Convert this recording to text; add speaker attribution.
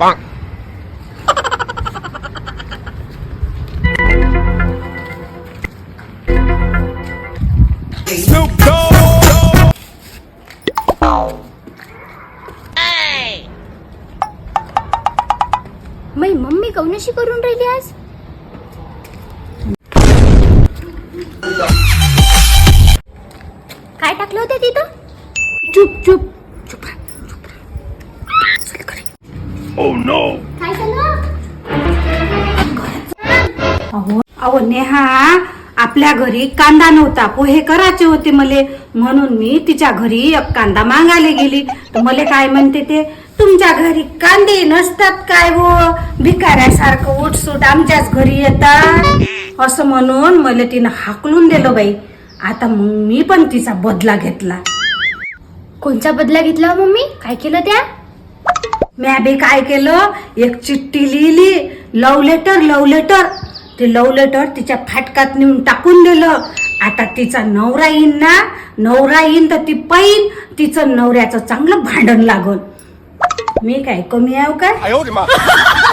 Speaker 1: मै मम्मी कौनशी करून राहिली आज? काय टाकलं होतं तिथं? चुप चुप. चुप राहा, चुप राहा. चल घरी. काय झालं
Speaker 2: अहो अहो नेहा आपल्या घरी कांदा नव्हता. पोहे करायचे होते मले. म्हणून मी तिच्या घरी एक कांदा मागायला गेली. तर मले काय म्हणते ते तुमच्या घरी कांदे नसतात काय हो? भिकाऱ्यासारखं उठसूट आमच्याच घरी येतात. असं म्हणून मला तिनं हाकलून दिलं बाई. आता मग मी पण तिचा बदला घेतला.
Speaker 1: कोणचा बदला घेतला हो मम्मी? काय केलं त्या?
Speaker 2: म्या बी काय केलं? एक चिठ्ठी लिहिली लव लेटर लव लेटर ते लव लेटर तिच्या फाटकात नेऊन टाकून दिलं. आता तिचा नवरा येईन ना? नवरा येईन तर ती पाहिन तिचं नवऱ्याचं चांगलं भांडण लागल. मी काय कमी आहे हो काय?